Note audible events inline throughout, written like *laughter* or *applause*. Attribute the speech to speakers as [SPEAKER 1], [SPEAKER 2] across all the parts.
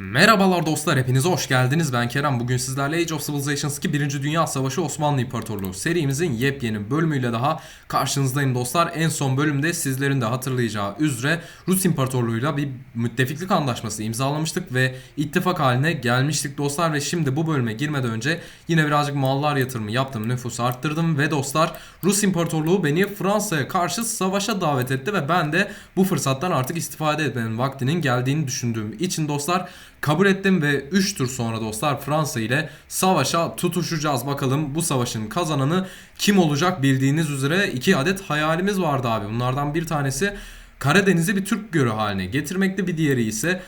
[SPEAKER 1] Merhabalar dostlar, hepinize hoş geldiniz. Ben Kerem. Bugün sizlerle Age of Civilizations 2 1. Dünya Savaşı Osmanlı İmparatorluğu serimizin yepyeni bölümüyle daha karşınızdayım dostlar. En son bölümde sizlerin de hatırlayacağı üzere Rus İmparatorluğu'yla bir müttefiklik anlaşması imzalamıştık ve ittifak haline gelmiştik dostlar ve şimdi bu bölüme girmeden önce yine birazcık mallar yatırımı yaptım, nüfusu arttırdım ve dostlar Rus İmparatorluğu beni Fransa'ya karşı savaşa davet etti ve ben de bu fırsattan artık istifade etmenin vaktinin geldiğini düşündüğüm için dostlar kabul ettim ve 3 tur sonra dostlar Fransa ile savaşa tutuşacağız. Bakalım bu savaşın kazananı kim olacak bildiğiniz üzere iki adet hayalimiz vardı abi. Bunlardan bir tanesi Karadeniz'i bir Türk gölü haline getirmekte bir diğeri ise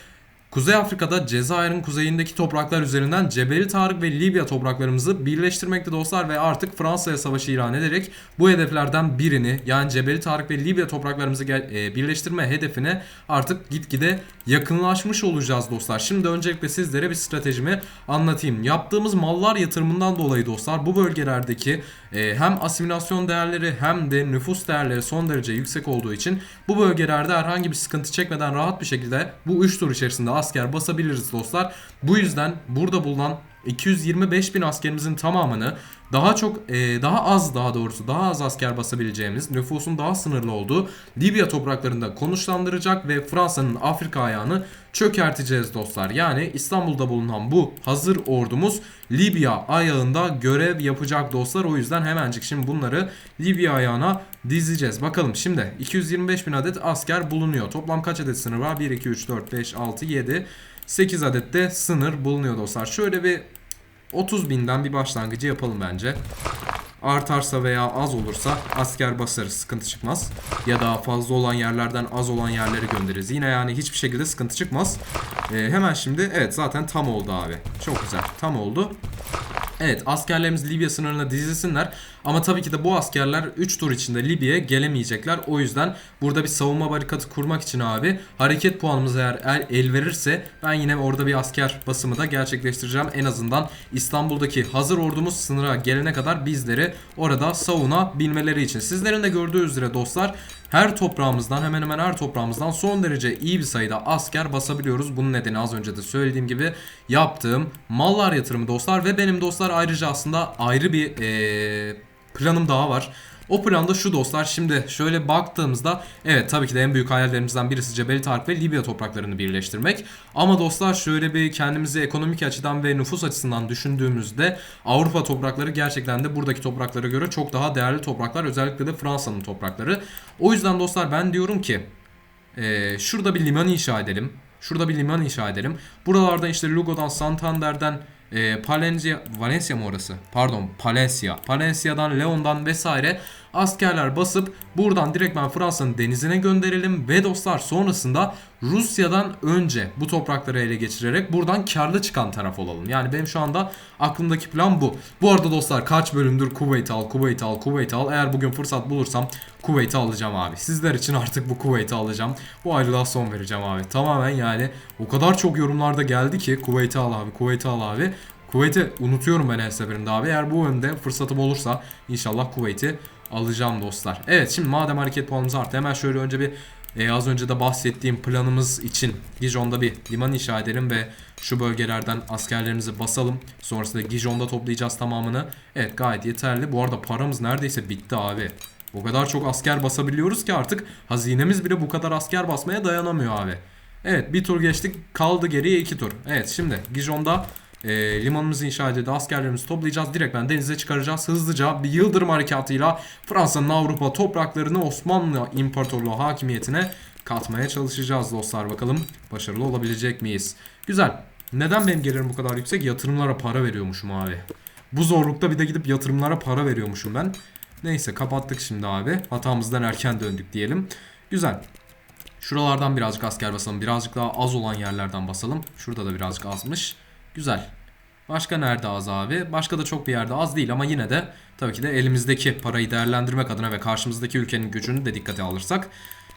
[SPEAKER 1] Kuzey Afrika'da Cezayir'in kuzeyindeki topraklar üzerinden Cebeli Tarık ve Libya topraklarımızı birleştirmekte dostlar ve artık Fransa'ya savaşı ilan ederek bu hedeflerden birini yani Cebeli Tarık ve Libya topraklarımızı e, birleştirme hedefine artık gitgide yakınlaşmış olacağız dostlar. Şimdi öncelikle sizlere bir stratejimi anlatayım. Yaptığımız mallar yatırımından dolayı dostlar bu bölgelerdeki e, hem asimilasyon değerleri hem de nüfus değerleri son derece yüksek olduğu için bu bölgelerde herhangi bir sıkıntı çekmeden rahat bir şekilde bu 3 tur içerisinde asker basabiliriz dostlar. Bu yüzden burada bulunan 225 bin askerimizin tamamını daha çok e, daha az daha doğrusu daha az asker basabileceğimiz nüfusun daha sınırlı olduğu Libya topraklarında konuşlandıracak ve Fransa'nın Afrika ayağını çökerteceğiz dostlar. Yani İstanbul'da bulunan bu hazır ordumuz Libya ayağında görev yapacak dostlar. O yüzden hemencik şimdi bunları Libya ayağına dizeceğiz. Bakalım şimdi 225 bin adet asker bulunuyor. Toplam kaç adet sınır var? 1, 2, 3, 4, 5, 6, 7, 8 adet de sınır bulunuyor dostlar. Şöyle bir 30 binden bir başlangıcı yapalım bence. Artarsa veya az olursa asker basarız sıkıntı çıkmaz. Ya daha fazla olan yerlerden az olan yerlere göndeririz. Yine yani hiçbir şekilde sıkıntı çıkmaz. Ee, hemen şimdi evet zaten tam oldu abi. Çok güzel tam oldu. Evet askerlerimiz Libya sınırına dizilsinler. Ama tabii ki de bu askerler 3 tur içinde Libya'ya gelemeyecekler. O yüzden burada bir savunma barikatı kurmak için abi hareket puanımız eğer el, el verirse ben yine orada bir asker basımı da gerçekleştireceğim. En azından İstanbul'daki hazır ordumuz sınıra gelene kadar bizleri orada savunabilmeleri için. Sizlerin de gördüğü üzere dostlar her toprağımızdan hemen hemen her toprağımızdan son derece iyi bir sayıda asker basabiliyoruz. Bunun nedeni az önce de söylediğim gibi yaptığım mallar yatırımı dostlar ve benim dostlar ayrıca aslında ayrı bir eee, planım daha var. O planda şu dostlar şimdi şöyle baktığımızda evet tabii ki de en büyük hayallerimizden birisi Cebeli Tarık ve Libya topraklarını birleştirmek. Ama dostlar şöyle bir kendimizi ekonomik açıdan ve nüfus açısından düşündüğümüzde Avrupa toprakları gerçekten de buradaki topraklara göre çok daha değerli topraklar. Özellikle de Fransa'nın toprakları. O yüzden dostlar ben diyorum ki ee, şurada bir liman inşa edelim. Şurada bir liman inşa edelim. Buralarda işte Lugo'dan, Santander'den, e, Palencia, Valencia mı orası? Pardon, Palencia. Palencia'dan, Leon'dan vesaire askerler basıp buradan direktmen Fransa'nın denizine gönderelim ve dostlar sonrasında Rusya'dan önce bu toprakları ele geçirerek buradan karlı çıkan taraf olalım. Yani benim şu anda aklımdaki plan bu. Bu arada dostlar kaç bölümdür Kuveyt al, Kuveyt al, Kuveyt al. Eğer bugün fırsat bulursam Kuveyt'i alacağım abi. Sizler için artık bu Kuveyt'i alacağım. Bu ayrılığa son vereceğim abi. Tamamen yani o kadar çok yorumlarda geldi ki Kuveyt'i al abi, Kuveyt'i al abi. Kuveyt'i unutuyorum ben her seferinde abi. Eğer bu önde fırsatım olursa inşallah Kuveyt'i alacağım dostlar. Evet şimdi madem hareket puanımız arttı hemen şöyle önce bir e, az önce de bahsettiğim planımız için Gijon'da bir liman inşa edelim ve şu bölgelerden askerlerimizi basalım. Sonrasında Gijon'da toplayacağız tamamını. Evet gayet yeterli. Bu arada paramız neredeyse bitti abi. O kadar çok asker basabiliyoruz ki artık hazinemiz bile bu kadar asker basmaya dayanamıyor abi. Evet bir tur geçtik kaldı geriye iki tur. Evet şimdi Gijon'da e, limanımızı inşa edildi. Askerlerimizi toplayacağız. Direkt ben denize çıkaracağız. Hızlıca bir yıldırım harekatıyla Fransa'nın Avrupa topraklarını Osmanlı İmparatorluğu hakimiyetine katmaya çalışacağız dostlar. Bakalım başarılı olabilecek miyiz? Güzel. Neden benim gelirim bu kadar yüksek? Yatırımlara para veriyormuşum abi. Bu zorlukta bir de gidip yatırımlara para veriyormuşum ben. Neyse kapattık şimdi abi. Hatamızdan erken döndük diyelim. Güzel. Şuralardan birazcık asker basalım. Birazcık daha az olan yerlerden basalım. Şurada da birazcık azmış. Güzel. Başka nerede az abi? Başka da çok bir yerde az değil ama yine de tabii ki de elimizdeki parayı değerlendirmek adına ve karşımızdaki ülkenin gücünü de dikkate alırsak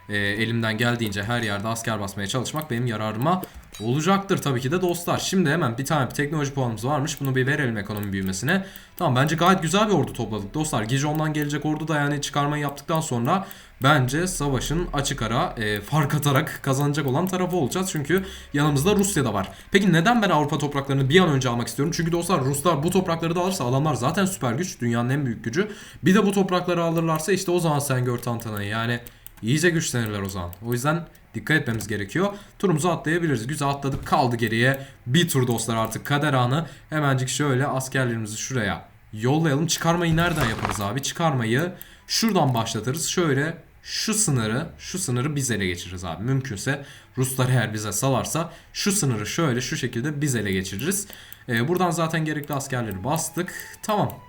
[SPEAKER 1] e, elimden geldiğince her yerde asker basmaya çalışmak benim yararıma olacaktır tabii ki de dostlar. Şimdi hemen bir tane bir teknoloji puanımız varmış. Bunu bir verelim ekonomi büyümesine. Tamam bence gayet güzel bir ordu topladık dostlar. Gijon'dan gelecek ordu da yani çıkarmayı yaptıktan sonra bence savaşın açık ara e, fark atarak kazanacak olan tarafı olacağız. Çünkü yanımızda Rusya da var. Peki neden ben Avrupa topraklarını bir an önce almak istiyorum? Çünkü dostlar Ruslar bu toprakları da alırsa adamlar zaten süper güç. Dünyanın en büyük gücü. Bir de bu toprakları alırlarsa işte o zaman sen gör tantanayı. Yani iyice güçlenirler o zaman. O yüzden dikkat etmemiz gerekiyor. Turumuzu atlayabiliriz. Güzel atladık. Kaldı geriye. Bir tur dostlar artık kader anı. Hemencik şöyle askerlerimizi şuraya yollayalım. Çıkarmayı nereden yaparız abi? Çıkarmayı şuradan başlatırız. Şöyle şu sınırı, şu sınırı biz ele geçiririz abi. Mümkünse Ruslar eğer bize salarsa şu sınırı şöyle şu şekilde biz ele geçiririz. Ee, buradan zaten gerekli askerleri bastık. Tamam.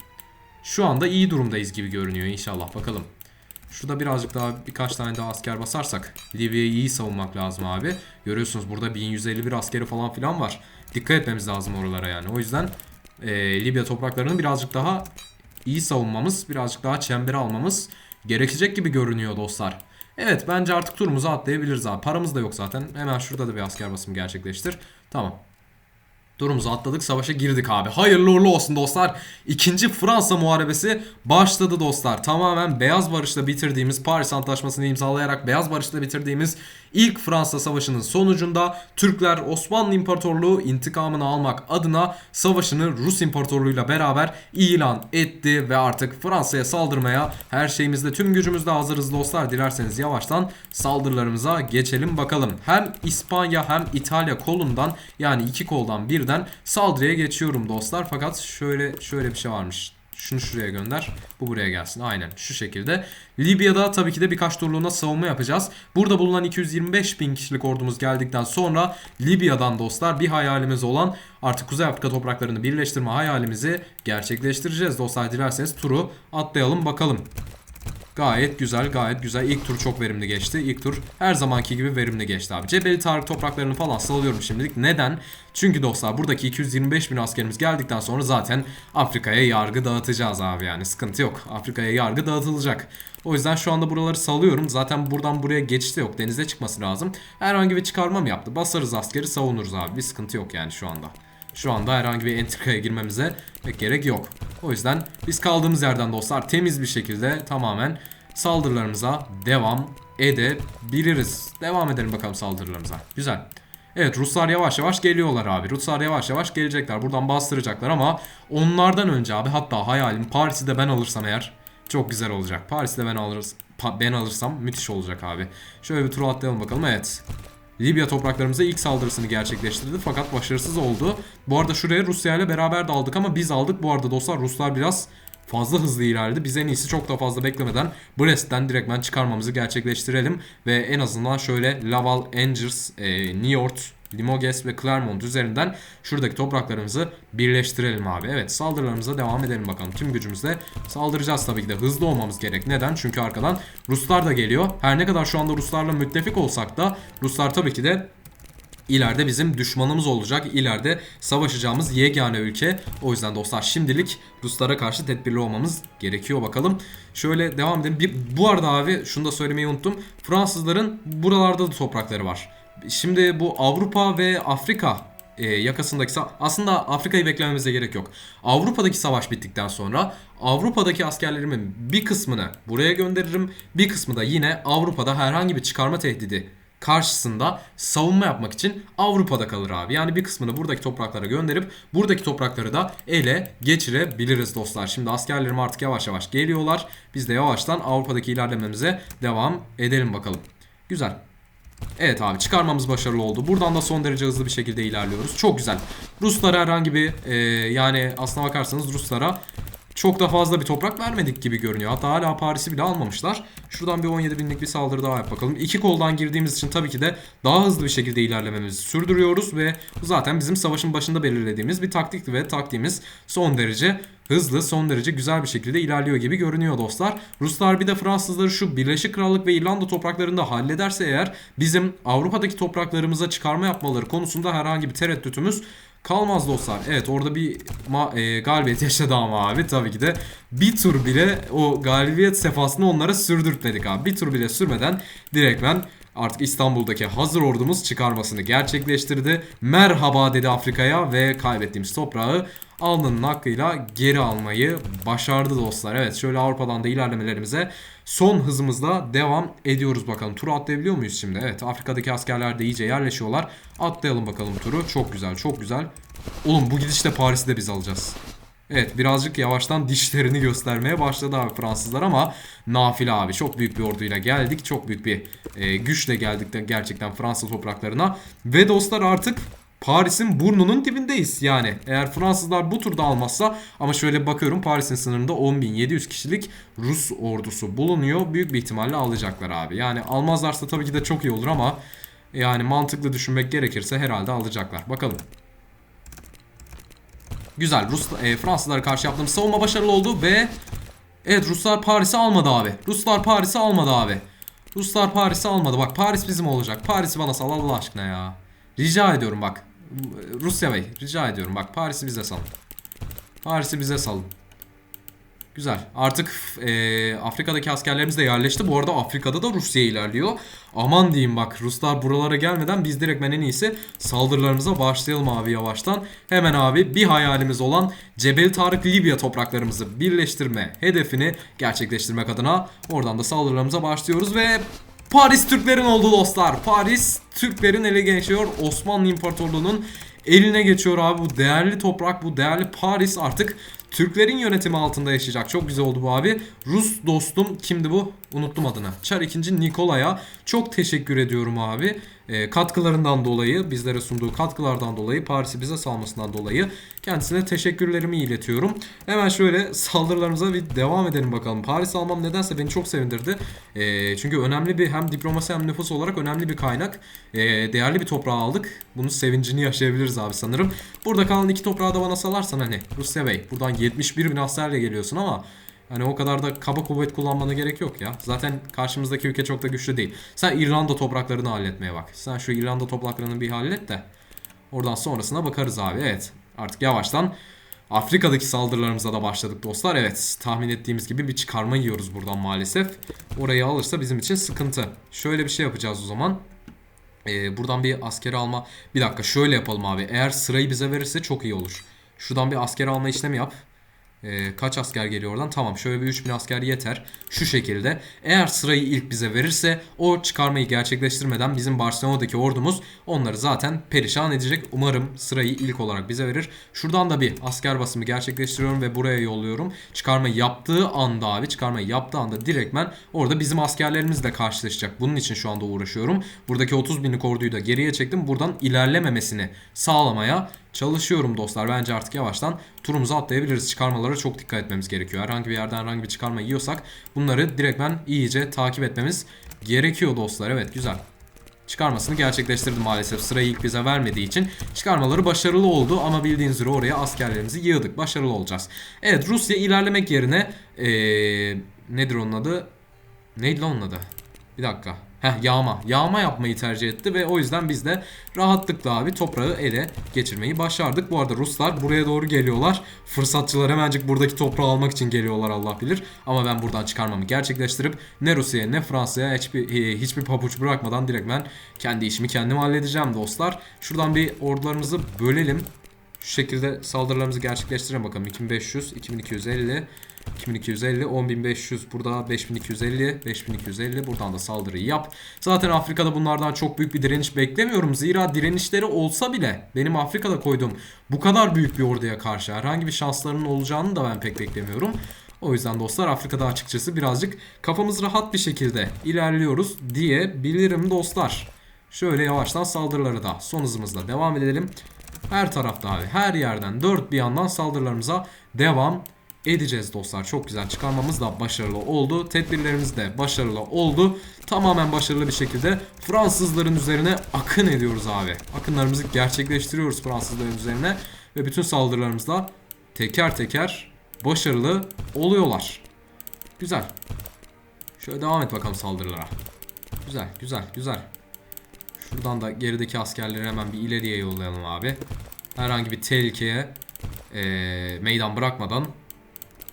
[SPEAKER 1] Şu anda iyi durumdayız gibi görünüyor inşallah bakalım. Şurada birazcık daha birkaç tane daha asker basarsak Libya'yı iyi savunmak lazım abi. Görüyorsunuz burada 1151 askeri falan filan var. Dikkat etmemiz lazım oralara yani. O yüzden e, Libya topraklarını birazcık daha iyi savunmamız, birazcık daha çembere almamız gerekecek gibi görünüyor dostlar. Evet bence artık turumuzu atlayabiliriz abi. Paramız da yok zaten. Hemen şurada da bir asker basımı gerçekleştir. Tamam. Durumuzu atladık savaşa girdik abi. Hayırlı uğurlu olsun dostlar. İkinci Fransa muharebesi başladı dostlar. Tamamen Beyaz Barış'la bitirdiğimiz Paris Antlaşması'nı imzalayarak Beyaz Barış'la bitirdiğimiz ilk Fransa Savaşı'nın sonucunda Türkler Osmanlı İmparatorluğu intikamını almak adına savaşını Rus İmparatorluğu'yla beraber ilan etti ve artık Fransa'ya saldırmaya her şeyimizle tüm gücümüzle hazırız dostlar. Dilerseniz yavaştan saldırılarımıza geçelim bakalım. Hem İspanya hem İtalya kolundan yani iki koldan birden saldırıya geçiyorum dostlar. Fakat şöyle şöyle bir şey varmış. Şunu şuraya gönder. Bu buraya gelsin. Aynen şu şekilde. Libya'da tabii ki de birkaç turluğuna savunma yapacağız. Burada bulunan 225 bin kişilik ordumuz geldikten sonra Libya'dan dostlar bir hayalimiz olan artık Kuzey Afrika topraklarını birleştirme hayalimizi gerçekleştireceğiz. Dostlar dilerseniz turu atlayalım bakalım. Gayet güzel gayet güzel. İlk tur çok verimli geçti. İlk tur her zamanki gibi verimli geçti abi. Cebeli Tarık topraklarını falan salıyorum şimdilik. Neden? Çünkü dostlar buradaki 225 bin askerimiz geldikten sonra zaten Afrika'ya yargı dağıtacağız abi yani. Sıkıntı yok. Afrika'ya yargı dağıtılacak. O yüzden şu anda buraları salıyorum. Zaten buradan buraya geçiş de yok. Denize çıkması lazım. Herhangi bir çıkarma mı yaptı? Basarız askeri savunuruz abi. Bir sıkıntı yok yani şu anda. Şu anda herhangi bir entrikaya girmemize pek gerek yok. O yüzden biz kaldığımız yerden dostlar temiz bir şekilde tamamen saldırılarımıza devam edebiliriz. Devam edelim bakalım saldırılarımıza. Güzel. Evet Ruslar yavaş yavaş geliyorlar abi. Ruslar yavaş yavaş gelecekler. Buradan bastıracaklar ama onlardan önce abi hatta hayalim Paris'i de ben alırsam eğer çok güzel olacak. Paris'i de ben alırız ben alırsam müthiş olacak abi. Şöyle bir tur atlayalım bakalım. Evet. Libya topraklarımıza ilk saldırısını gerçekleştirdi fakat başarısız oldu. Bu arada şuraya Rusya ile beraber de aldık ama biz aldık. Bu arada dostlar Ruslar biraz fazla hızlı ilerledi. Biz en iyisi çok da fazla beklemeden Brest'ten direktmen çıkarmamızı gerçekleştirelim. Ve en azından şöyle Laval, Angers, e, Niort, Limoges ve Clermont üzerinden şuradaki topraklarımızı birleştirelim abi. Evet saldırılarımıza devam edelim bakalım. Tüm gücümüzle saldıracağız tabii ki de. Hızlı olmamız gerek. Neden? Çünkü arkadan Ruslar da geliyor. Her ne kadar şu anda Ruslarla müttefik olsak da Ruslar tabii ki de ileride bizim düşmanımız olacak. İleride savaşacağımız yegane ülke. O yüzden dostlar şimdilik Ruslara karşı tedbirli olmamız gerekiyor bakalım. Şöyle devam edelim. Bir, bu arada abi şunu da söylemeyi unuttum. Fransızların buralarda da toprakları var. Şimdi bu Avrupa ve Afrika e, yakasındaki aslında Afrika'yı beklememize gerek yok. Avrupa'daki savaş bittikten sonra Avrupa'daki askerlerimin bir kısmını buraya gönderirim. Bir kısmı da yine Avrupa'da herhangi bir çıkarma tehdidi karşısında savunma yapmak için Avrupa'da kalır abi. Yani bir kısmını buradaki topraklara gönderip buradaki toprakları da ele geçirebiliriz dostlar. Şimdi askerlerim artık yavaş yavaş geliyorlar. Biz de yavaştan Avrupa'daki ilerlememize devam edelim bakalım. Güzel. Evet abi çıkarmamız başarılı oldu. Buradan da son derece hızlı bir şekilde ilerliyoruz. Çok güzel. Ruslara herhangi bir e, yani aslına bakarsanız Ruslara çok da fazla bir toprak vermedik gibi görünüyor. Hatta hala Paris'i bile almamışlar. Şuradan bir 17 binlik bir saldırı daha yap bakalım. İki koldan girdiğimiz için tabii ki de daha hızlı bir şekilde ilerlememizi sürdürüyoruz ve bu zaten bizim savaşın başında belirlediğimiz bir taktikti ve taktiğimiz son derece hızlı, son derece güzel bir şekilde ilerliyor gibi görünüyor dostlar. Ruslar bir de Fransızları şu Birleşik Krallık ve İrlanda topraklarında hallederse eğer bizim Avrupa'daki topraklarımıza çıkarma yapmaları konusunda herhangi bir tereddütümüz kalmaz dostlar. Evet orada bir e, galibiyet *laughs* yaşadı ama abi tabii ki de bir tur bile o galibiyet sefasını onlara sürdürtmedik abi. Bir tur bile sürmeden direktmen artık İstanbul'daki hazır ordumuz çıkarmasını gerçekleştirdi. Merhaba dedi Afrika'ya ve kaybettiğimiz toprağı alnının hakkıyla geri almayı başardı dostlar. Evet şöyle Avrupa'dan da ilerlemelerimize son hızımızla devam ediyoruz bakalım. Turu atlayabiliyor muyuz şimdi? Evet Afrika'daki askerler de iyice yerleşiyorlar. Atlayalım bakalım turu. Çok güzel çok güzel. Oğlum bu gidişte Paris'i de biz alacağız. Evet birazcık yavaştan dişlerini göstermeye başladı abi Fransızlar ama nafile abi çok büyük bir orduyla geldik. Çok büyük bir e, güçle geldik de gerçekten Fransız topraklarına. Ve dostlar artık Paris'in burnunun dibindeyiz yani. Eğer Fransızlar bu turda almazsa ama şöyle bakıyorum Paris'in sınırında 10.700 kişilik Rus ordusu bulunuyor. Büyük bir ihtimalle alacaklar abi. Yani almazlarsa tabii ki de çok iyi olur ama yani mantıklı düşünmek gerekirse herhalde alacaklar. Bakalım. Güzel. Rus e, Fransızlara karşı yaptığımız savunma başarılı oldu ve evet Ruslar Paris'i almadı abi. Ruslar Paris'i almadı abi. Ruslar Paris'i almadı. Bak Paris bizim olacak. Paris'i bana sal Allah aşkına ya. Rica ediyorum bak. Rusya Bey rica ediyorum bak Paris'i bize salın. Paris'i bize salın. Güzel. Artık e, Afrika'daki askerlerimiz de yerleşti. Bu arada Afrika'da da Rusya ilerliyor. Aman diyeyim bak Ruslar buralara gelmeden biz direkt en iyisi saldırılarımıza başlayalım abi yavaştan. Hemen abi bir hayalimiz olan Cebel Tarık Libya topraklarımızı birleştirme hedefini gerçekleştirmek adına oradan da saldırılarımıza başlıyoruz ve Paris Türklerin oldu dostlar. Paris Türklerin ele geçiyor. Osmanlı İmparatorluğu'nun eline geçiyor abi bu değerli toprak, bu değerli Paris artık Türklerin yönetimi altında yaşayacak. Çok güzel oldu bu abi. Rus dostum kimdi bu? Unuttum adını. Çar 2. Nikola'ya çok teşekkür ediyorum abi. E, katkılarından dolayı, bizlere sunduğu katkılardan dolayı, Paris'i bize salmasından dolayı kendisine teşekkürlerimi iletiyorum. Hemen şöyle saldırılarımıza bir devam edelim bakalım. Paris almam nedense beni çok sevindirdi. E, çünkü önemli bir hem diplomasi hem nüfus olarak önemli bir kaynak. E, değerli bir toprağı aldık. Bunun sevincini yaşayabiliriz abi sanırım. Burada kalan iki toprağı da bana salarsan hani Rusya Bey buradan 71 bin askerle geliyorsun ama Hani o kadar da kaba kuvvet kullanmana gerek yok ya. Zaten karşımızdaki ülke çok da güçlü değil. Sen İrlanda topraklarını halletmeye bak. Sen şu İrlanda topraklarını bir hallet de. Oradan sonrasına bakarız abi. Evet. Artık yavaştan Afrika'daki saldırılarımıza da başladık dostlar. Evet tahmin ettiğimiz gibi bir çıkarma yiyoruz buradan maalesef. Orayı alırsa bizim için sıkıntı. Şöyle bir şey yapacağız o zaman. Ee, buradan bir askeri alma. Bir dakika şöyle yapalım abi. Eğer sırayı bize verirse çok iyi olur. Şuradan bir askeri alma işlemi yap. Ee, kaç asker geliyor oradan? Tamam şöyle bir 3000 asker yeter. Şu şekilde. Eğer sırayı ilk bize verirse o çıkarmayı gerçekleştirmeden bizim Barcelona'daki ordumuz onları zaten perişan edecek. Umarım sırayı ilk olarak bize verir. Şuradan da bir asker basımı gerçekleştiriyorum ve buraya yolluyorum. Çıkarma yaptığı anda abi çıkarmayı yaptığı anda direktmen orada bizim askerlerimizle karşılaşacak. Bunun için şu anda uğraşıyorum. Buradaki 30 binlik orduyu da geriye çektim. Buradan ilerlememesini sağlamaya çalışıyorum dostlar. Bence artık yavaştan turumuzu atlayabiliriz. Çıkarmalara çok dikkat etmemiz gerekiyor. Herhangi bir yerden herhangi bir çıkarma yiyorsak bunları direktmen iyice takip etmemiz gerekiyor dostlar. Evet güzel. Çıkarmasını gerçekleştirdi maalesef. Sırayı ilk bize vermediği için çıkarmaları başarılı oldu ama bildiğiniz üzere oraya askerlerimizi yığdık. Başarılı olacağız. Evet Rusya ilerlemek yerine ee, nedir onun adı? Neydi onun adı? Bir dakika. Heh yağma. Yağma yapmayı tercih etti ve o yüzden biz de rahatlıkla abi toprağı ele geçirmeyi başardık. Bu arada Ruslar buraya doğru geliyorlar. Fırsatçılar hemencik buradaki toprağı almak için geliyorlar Allah bilir. Ama ben buradan çıkarmamı gerçekleştirip ne Rusya'ya ne Fransa'ya hiçbir, e, hiçbir pabuç bırakmadan direkt ben kendi işimi kendim halledeceğim dostlar. Şuradan bir ordularımızı bölelim. Şu şekilde saldırılarımızı gerçekleştirelim bakalım. 2500, 2250, 2250, 10500 burada 5250, 5250 buradan da saldırıyı yap. Zaten Afrika'da bunlardan çok büyük bir direniş beklemiyorum. Zira direnişleri olsa bile benim Afrika'da koyduğum bu kadar büyük bir orduya karşı herhangi bir şanslarının olacağını da ben pek beklemiyorum. O yüzden dostlar Afrika'da açıkçası birazcık kafamız rahat bir şekilde ilerliyoruz diyebilirim dostlar. Şöyle yavaştan saldırıları da son hızımızla devam edelim. Her tarafta abi her yerden dört bir yandan saldırılarımıza devam edeceğiz dostlar. Çok güzel çıkarmamız da başarılı oldu. Tedbirlerimiz de başarılı oldu. Tamamen başarılı bir şekilde Fransızların üzerine akın ediyoruz abi. Akınlarımızı gerçekleştiriyoruz Fransızların üzerine. Ve bütün saldırılarımızda teker teker başarılı oluyorlar. Güzel. Şöyle devam et bakalım saldırılara. Güzel güzel güzel. Şuradan da gerideki askerleri hemen bir ileriye yollayalım abi. herhangi bir tehlikeye e, meydan bırakmadan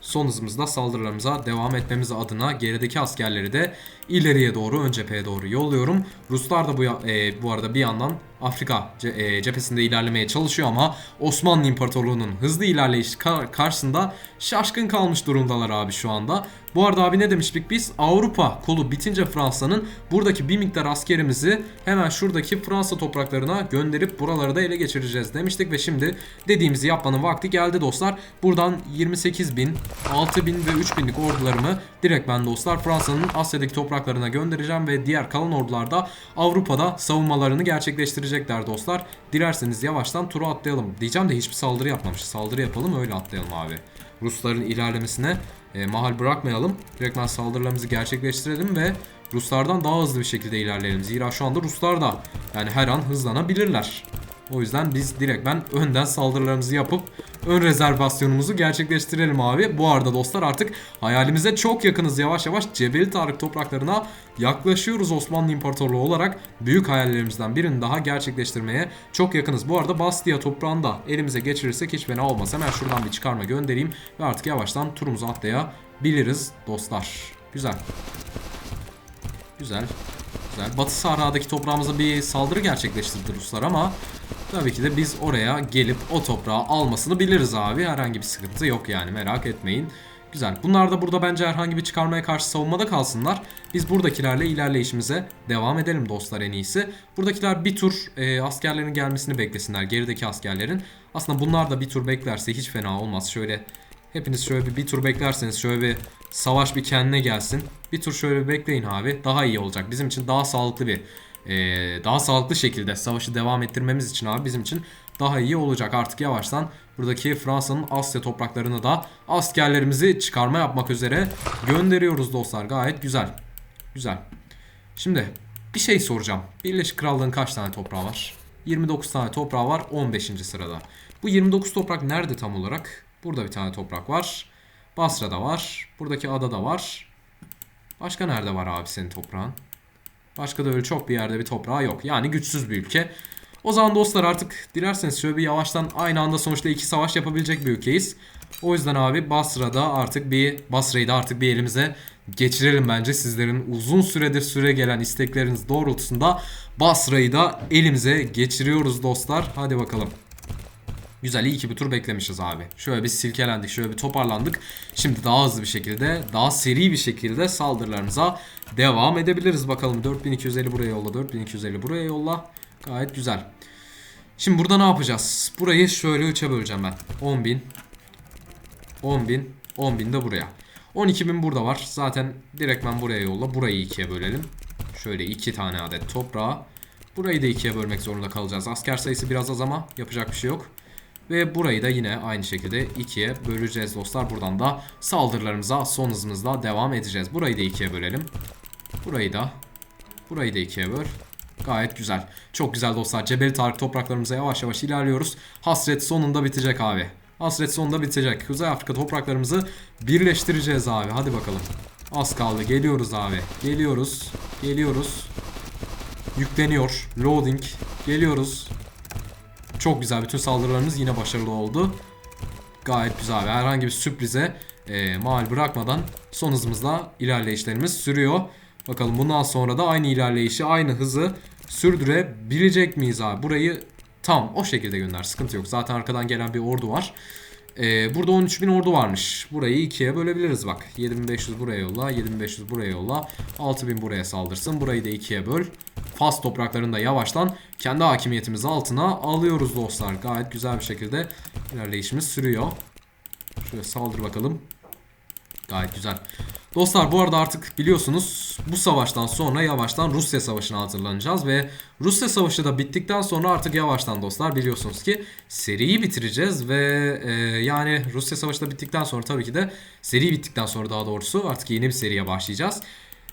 [SPEAKER 1] son hızımızda saldırılarımıza devam etmemiz adına gerideki askerleri de ileriye doğru ön cepheye doğru yolluyorum. Ruslar da bu, e, bu arada bir yandan Afrika e, cephesinde ilerlemeye çalışıyor ama Osmanlı İmparatorluğu'nun hızlı ilerleyişi kar- karşısında şaşkın kalmış durumdalar abi şu anda. Bu arada abi ne demiştik biz? Avrupa kolu bitince Fransa'nın buradaki bir miktar askerimizi hemen şuradaki Fransa topraklarına gönderip buraları da ele geçireceğiz demiştik ve şimdi dediğimizi yapmanın vakti geldi dostlar. Buradan 28 bin, 6 bin ve 3 binlik ordularımı direkt ben dostlar Fransa'nın Asya'daki topraklarına göndereceğim ve diğer kalan ordular da Avrupa'da savunmalarını gerçekleştirecekler dostlar. Dilerseniz yavaştan turu atlayalım. Diyeceğim de hiçbir saldırı yapmamış. Saldırı yapalım öyle atlayalım abi. Rusların ilerlemesine e, mahal bırakmayalım. Direktmen saldırılarımızı gerçekleştirelim ve Ruslardan daha hızlı bir şekilde ilerleyelim. Zira şu anda Ruslar da yani her an hızlanabilirler. O yüzden biz direkt ben önden saldırılarımızı yapıp ön rezervasyonumuzu gerçekleştirelim abi. Bu arada dostlar artık hayalimize çok yakınız. Yavaş yavaş Cebeli Tarık topraklarına yaklaşıyoruz Osmanlı İmparatorluğu olarak. Büyük hayallerimizden birini daha gerçekleştirmeye çok yakınız. Bu arada Bastia toprağını da elimize geçirirsek hiç fena olmaz. Hemen şuradan bir çıkarma göndereyim ve artık yavaştan turumuzu atlayabiliriz dostlar. Güzel. Güzel. Güzel. Batı Sahra'daki toprağımıza bir saldırı gerçekleştirdi Ruslar ama tabii ki de biz oraya gelip o toprağı almasını biliriz abi. Herhangi bir sıkıntı yok yani merak etmeyin. Güzel. Bunlar da burada bence herhangi bir çıkarmaya karşı savunmada kalsınlar. Biz buradakilerle ilerleyişimize devam edelim dostlar en iyisi. Buradakiler bir tur e, askerlerin gelmesini beklesinler. Gerideki askerlerin. Aslında bunlar da bir tur beklerse hiç fena olmaz. Şöyle Hepiniz şöyle bir, bir tur beklerseniz şöyle bir savaş bir kendine gelsin. Bir tur şöyle bir bekleyin abi. Daha iyi olacak. Bizim için daha sağlıklı bir eee, daha sağlıklı şekilde savaşı devam ettirmemiz için abi bizim için daha iyi olacak. Artık yavaştan buradaki Fransa'nın Asya topraklarını da askerlerimizi çıkarma yapmak üzere gönderiyoruz dostlar. Gayet güzel. Güzel. Şimdi bir şey soracağım. Birleşik Krallığın kaç tane toprağı var? 29 tane toprağı var 15. sırada. Bu 29 toprak nerede tam olarak? Burada bir tane toprak var. Basra'da var. Buradaki adada var. Başka nerede var abi senin toprağın? Başka da öyle çok bir yerde bir toprağı yok. Yani güçsüz bir ülke. O zaman dostlar artık dilerseniz şöyle bir yavaştan aynı anda sonuçta iki savaş yapabilecek bir ülkeyiz. O yüzden abi Basra'da artık bir Basra'yı da artık bir elimize geçirelim bence. Sizlerin uzun süredir süre gelen istekleriniz doğrultusunda Basra'yı da elimize geçiriyoruz dostlar. Hadi bakalım. Güzel iyi ki bir tur beklemişiz abi. Şöyle bir silkelendik, şöyle bir toparlandık. Şimdi daha hızlı bir şekilde, daha seri bir şekilde saldırılarımıza devam edebiliriz. Bakalım 4250 buraya yolla, 4250 buraya yolla. Gayet güzel. Şimdi burada ne yapacağız? Burayı şöyle 3'e böleceğim ben. 10.000 10.000 10.000 de buraya. 12.000 burada var. Zaten direkt ben buraya yolla. Burayı ikiye bölelim. Şöyle iki tane adet toprağı. Burayı da ikiye bölmek zorunda kalacağız. Asker sayısı biraz az ama yapacak bir şey yok. Ve burayı da yine aynı şekilde ikiye böleceğiz dostlar. Buradan da saldırılarımıza son hızımızla devam edeceğiz. Burayı da ikiye bölelim. Burayı da. Burayı da ikiye böl. Gayet güzel. Çok güzel dostlar. Cebeli Tarık topraklarımıza yavaş yavaş ilerliyoruz. Hasret sonunda bitecek abi. Hasret sonunda bitecek. Kuzey Afrika topraklarımızı birleştireceğiz abi. Hadi bakalım. Az kaldı. Geliyoruz abi. Geliyoruz. Geliyoruz. Yükleniyor. Loading. Geliyoruz. Çok güzel. Bütün saldırılarımız yine başarılı oldu. Gayet güzel. Herhangi bir sürprize e, mal bırakmadan son hızımızla ilerleyişlerimiz sürüyor. Bakalım bundan sonra da aynı ilerleyişi, aynı hızı sürdürebilecek miyiz abi? Burayı tam o şekilde gönder. Sıkıntı yok. Zaten arkadan gelen bir ordu var. Ee, burada 13.000 ordu varmış. Burayı ikiye bölebiliriz bak. 7500 buraya yolla, 7500 buraya yolla. 6000 buraya saldırsın. Burayı da ikiye böl. Fas topraklarını da yavaştan kendi hakimiyetimiz altına alıyoruz dostlar. Gayet güzel bir şekilde ilerleyişimiz sürüyor. Şöyle saldır bakalım. Gayet güzel. Dostlar bu arada artık biliyorsunuz bu savaştan sonra yavaştan Rusya Savaşı'na hazırlanacağız ve Rusya Savaşı da bittikten sonra artık yavaştan dostlar biliyorsunuz ki seriyi bitireceğiz ve e, yani Rusya Savaşı da bittikten sonra tabii ki de seri bittikten sonra daha doğrusu artık yeni bir seriye başlayacağız.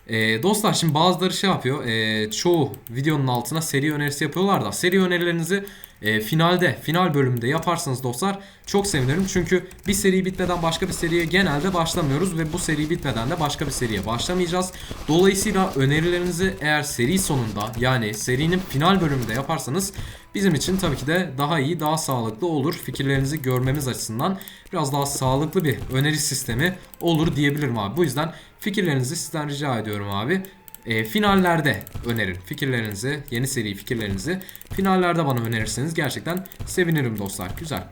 [SPEAKER 1] E, dostlar şimdi bazıları şey yapıyor. e, çoğu videonun altına seri önerisi yapıyorlar da seri önerilerinizi e, finalde, final bölümünde yaparsanız dostlar çok sevinirim. Çünkü bir seri bitmeden başka bir seriye genelde başlamıyoruz ve bu seri bitmeden de başka bir seriye başlamayacağız. Dolayısıyla önerilerinizi eğer seri sonunda yani serinin final bölümünde yaparsanız bizim için tabii ki de daha iyi, daha sağlıklı olur. Fikirlerinizi görmemiz açısından biraz daha sağlıklı bir öneri sistemi olur diyebilirim abi. Bu yüzden fikirlerinizi sizden rica ediyorum abi. E, finallerde önerin fikirlerinizi, yeni seri fikirlerinizi finallerde bana önerirseniz gerçekten sevinirim dostlar. Güzel.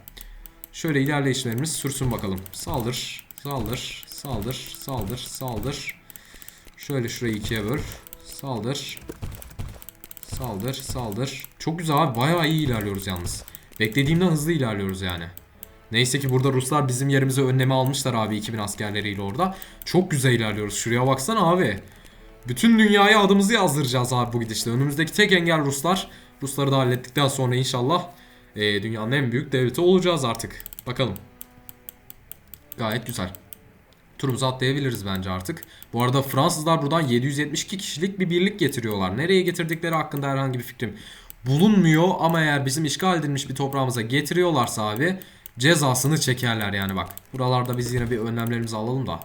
[SPEAKER 1] Şöyle ilerleyişlerimiz sürsün bakalım. Saldır, saldır, saldır, saldır, saldır. Şöyle şurayı ikiye böl. Saldır. Saldır, saldır. Çok güzel abi. Bayağı iyi ilerliyoruz yalnız. Beklediğimden hızlı ilerliyoruz yani. Neyse ki burada Ruslar bizim yerimize önlemi almışlar abi 2000 askerleriyle orada. Çok güzel ilerliyoruz. Şuraya baksana abi. Bütün dünyaya adımızı yazdıracağız abi bu gidişle. Önümüzdeki tek engel Ruslar. Rusları da hallettikten sonra inşallah e, dünyanın en büyük devleti olacağız artık. Bakalım. Gayet güzel. Turumuzu atlayabiliriz bence artık. Bu arada Fransızlar buradan 772 kişilik bir birlik getiriyorlar. Nereye getirdikleri hakkında herhangi bir fikrim bulunmuyor. Ama eğer bizim işgal edilmiş bir toprağımıza getiriyorlarsa abi cezasını çekerler yani bak. Buralarda biz yine bir önlemlerimizi alalım da.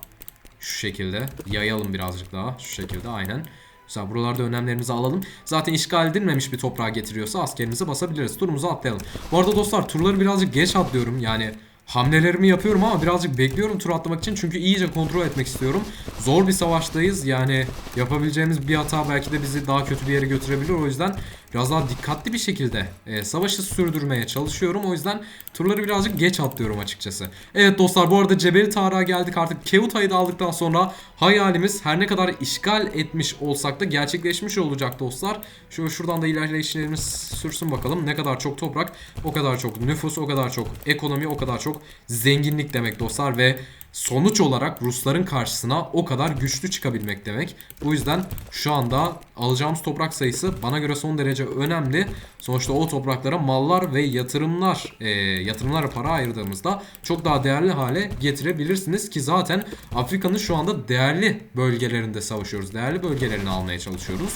[SPEAKER 1] Şu şekilde yayalım birazcık daha. Şu şekilde aynen. Güzel buralarda önlemlerimizi alalım. Zaten işgal edilmemiş bir toprağa getiriyorsa askerimizi basabiliriz. Turumuzu atlayalım. Bu arada dostlar turları birazcık geç atlıyorum. Yani hamlelerimi yapıyorum ama birazcık bekliyorum tur atlamak için. Çünkü iyice kontrol etmek istiyorum. Zor bir savaştayız. Yani yapabileceğimiz bir hata belki de bizi daha kötü bir yere götürebilir. O yüzden biraz daha dikkatli bir şekilde e, savaşı sürdürmeye çalışıyorum. O yüzden turları birazcık geç atlıyorum açıkçası. Evet dostlar bu arada Cebeli Tarık'a geldik. Artık Keuta'yı da aldıktan sonra hayalimiz her ne kadar işgal etmiş olsak da gerçekleşmiş olacak dostlar. Şöyle şuradan da ilerleyişlerimiz sürsün bakalım. Ne kadar çok toprak, o kadar çok nüfus, o kadar çok ekonomi, o kadar çok zenginlik demek dostlar ve sonuç olarak Rusların karşısına o kadar güçlü çıkabilmek demek. Bu yüzden şu anda alacağımız toprak sayısı bana göre son derece önemli. Sonuçta o topraklara mallar ve yatırımlar, e, yatırımlara para ayırdığımızda çok daha değerli hale getirebilirsiniz ki zaten Afrika'nın şu anda değerli bölgelerinde savaşıyoruz. Değerli bölgelerini almaya çalışıyoruz.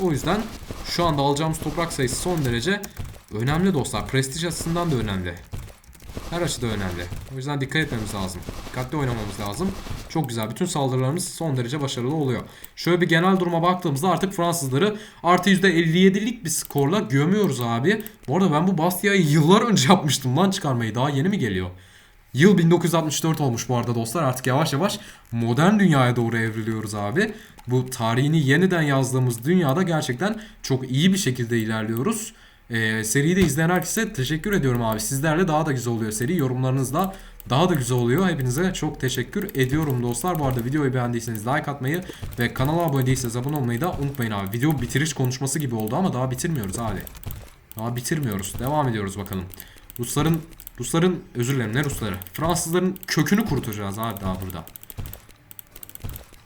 [SPEAKER 1] O yüzden şu anda alacağımız toprak sayısı son derece önemli dostlar. Prestij açısından da önemli. Her açıda önemli. O yüzden dikkat etmemiz lazım. Dikkatli oynamamız lazım. Çok güzel. Bütün saldırılarımız son derece başarılı oluyor. Şöyle bir genel duruma baktığımızda artık Fransızları artı %57'lik bir skorla gömüyoruz abi. Bu arada ben bu Bastia'yı yıllar önce yapmıştım lan çıkarmayı. Daha yeni mi geliyor? Yıl 1964 olmuş bu arada dostlar. Artık yavaş yavaş modern dünyaya doğru evriliyoruz abi. Bu tarihini yeniden yazdığımız dünyada gerçekten çok iyi bir şekilde ilerliyoruz. Ee, seriyi de izleyen herkese teşekkür ediyorum abi. Sizlerle daha da güzel oluyor seri. Yorumlarınızla daha da güzel oluyor. Hepinize çok teşekkür ediyorum dostlar. Bu arada videoyu beğendiyseniz like atmayı ve kanala abone değilseniz abone olmayı da unutmayın abi. Video bitiriş konuşması gibi oldu ama daha bitirmiyoruz abi. Daha bitirmiyoruz. Devam ediyoruz bakalım. Rusların Rusların özür dilerim ne Rusları? Fransızların kökünü kurutacağız abi daha burada.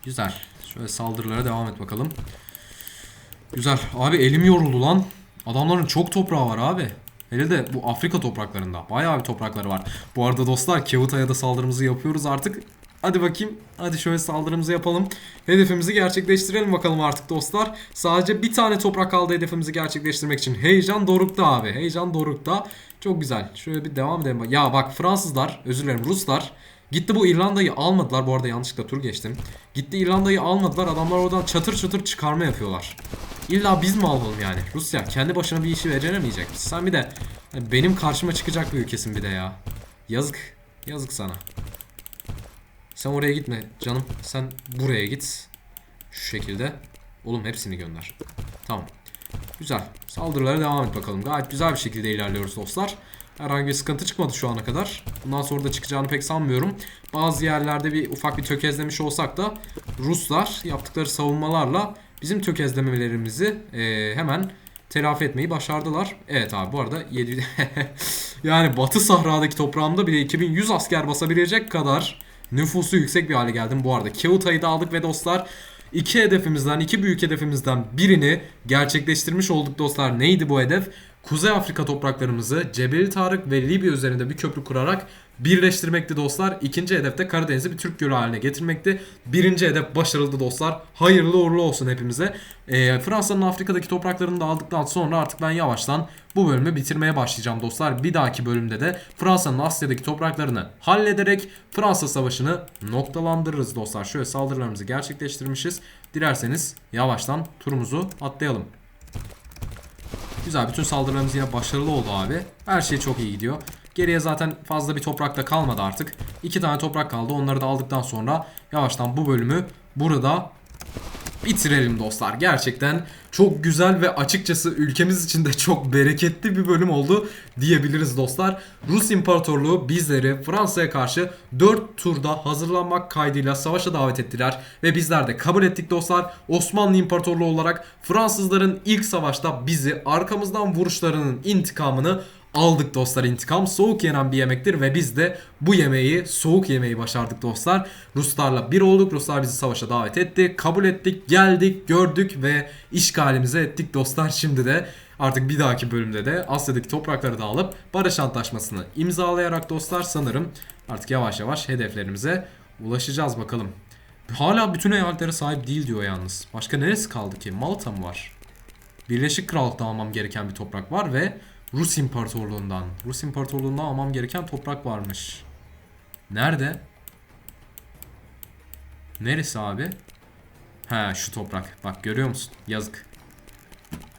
[SPEAKER 1] Güzel. Şöyle saldırılara devam et bakalım. Güzel. Abi elim yoruldu lan. Adamların çok toprağı var abi. Hele de bu Afrika topraklarında. Bayağı bir toprakları var. Bu arada dostlar Kevuta'ya da saldırımızı yapıyoruz artık. Hadi bakayım. Hadi şöyle saldırımızı yapalım. Hedefimizi gerçekleştirelim bakalım artık dostlar. Sadece bir tane toprak kaldı hedefimizi gerçekleştirmek için. Heyecan dorukta abi. Heyecan dorukta. Çok güzel. Şöyle bir devam edelim. Ya bak Fransızlar, özür dilerim Ruslar Gitti bu İrlanda'yı almadılar. Bu arada yanlışlıkla tur geçtim. Gitti İrlanda'yı almadılar. Adamlar oradan çatır çatır çıkarma yapıyorlar. İlla biz mi alalım yani? Rusya kendi başına bir işi beceremeyecek. Sen bir de hani benim karşıma çıkacak bir ülkesin bir de ya. Yazık. Yazık sana. Sen oraya gitme canım. Sen buraya git. Şu şekilde. Oğlum hepsini gönder. Tamam. Güzel. Saldırılara devam et bakalım. Gayet güzel bir şekilde ilerliyoruz dostlar. Herhangi bir sıkıntı çıkmadı şu ana kadar. Bundan sonra da çıkacağını pek sanmıyorum. Bazı yerlerde bir ufak bir tökezlemiş olsak da Ruslar yaptıkları savunmalarla bizim tökezlemelerimizi e, hemen telafi etmeyi başardılar. Evet abi bu arada 7 *laughs* yani Batı Sahra'daki toprağımda bile 2100 asker basabilecek kadar nüfusu yüksek bir hale geldim. Bu arada Keuta'yı da aldık ve dostlar iki hedefimizden, iki büyük hedefimizden birini gerçekleştirmiş olduk dostlar. Neydi bu hedef? Kuzey Afrika topraklarımızı Cebeli Tarık ve Libya üzerinde bir köprü kurarak birleştirmekti dostlar. İkinci hedef de Karadeniz'i bir Türk gölü haline getirmekti. Birinci hedef başarıldı dostlar. Hayırlı uğurlu olsun hepimize. Ee, Fransa'nın Afrika'daki topraklarını da aldıktan sonra artık ben yavaştan bu bölümü bitirmeye başlayacağım dostlar. Bir dahaki bölümde de Fransa'nın Asya'daki topraklarını hallederek Fransa Savaşı'nı noktalandırırız dostlar. Şöyle saldırılarımızı gerçekleştirmişiz. Dilerseniz yavaştan turumuzu atlayalım. Güzel bütün saldırılarımız yine başarılı oldu abi. Her şey çok iyi gidiyor. Geriye zaten fazla bir toprak da kalmadı artık. İki tane toprak kaldı. Onları da aldıktan sonra yavaştan bu bölümü burada bitirelim dostlar. Gerçekten çok güzel ve açıkçası ülkemiz için de çok bereketli bir bölüm oldu diyebiliriz dostlar. Rus İmparatorluğu bizleri Fransa'ya karşı 4 turda hazırlanmak kaydıyla savaşa davet ettiler ve bizler de kabul ettik dostlar. Osmanlı İmparatorluğu olarak Fransızların ilk savaşta bizi arkamızdan vuruşlarının intikamını aldık dostlar intikam. Soğuk yenen bir yemektir ve biz de bu yemeği soğuk yemeği başardık dostlar. Ruslarla bir olduk. Ruslar bizi savaşa davet etti. Kabul ettik, geldik, gördük ve işgalimize ettik dostlar. Şimdi de artık bir dahaki bölümde de Asya'daki toprakları da alıp barış antlaşmasını imzalayarak dostlar sanırım artık yavaş yavaş hedeflerimize ulaşacağız bakalım. Hala bütün eyaletlere sahip değil diyor yalnız. Başka neresi kaldı ki? Malta mı var? Birleşik Krallık'ta almam gereken bir toprak var ve Rus İmparatorluğundan. Rus İmparatorluğundan almam gereken toprak varmış. Nerede? Neresi abi? He şu toprak. Bak görüyor musun? Yazık.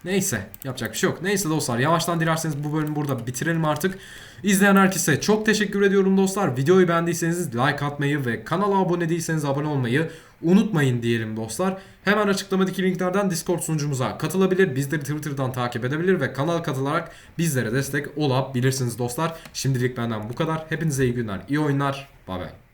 [SPEAKER 1] Neyse yapacak bir şey yok. Neyse dostlar yavaştan dilerseniz bu bölümü burada bitirelim artık. İzleyen herkese çok teşekkür ediyorum dostlar. Videoyu beğendiyseniz like atmayı ve kanala abone değilseniz abone olmayı unutmayın diyelim dostlar. Hemen açıklamadaki linklerden Discord sunucumuza katılabilir. Bizleri Twitter'dan takip edebilir ve kanal katılarak bizlere destek olabilirsiniz dostlar. Şimdilik benden bu kadar. Hepinize iyi günler, iyi oyunlar. Bay bay.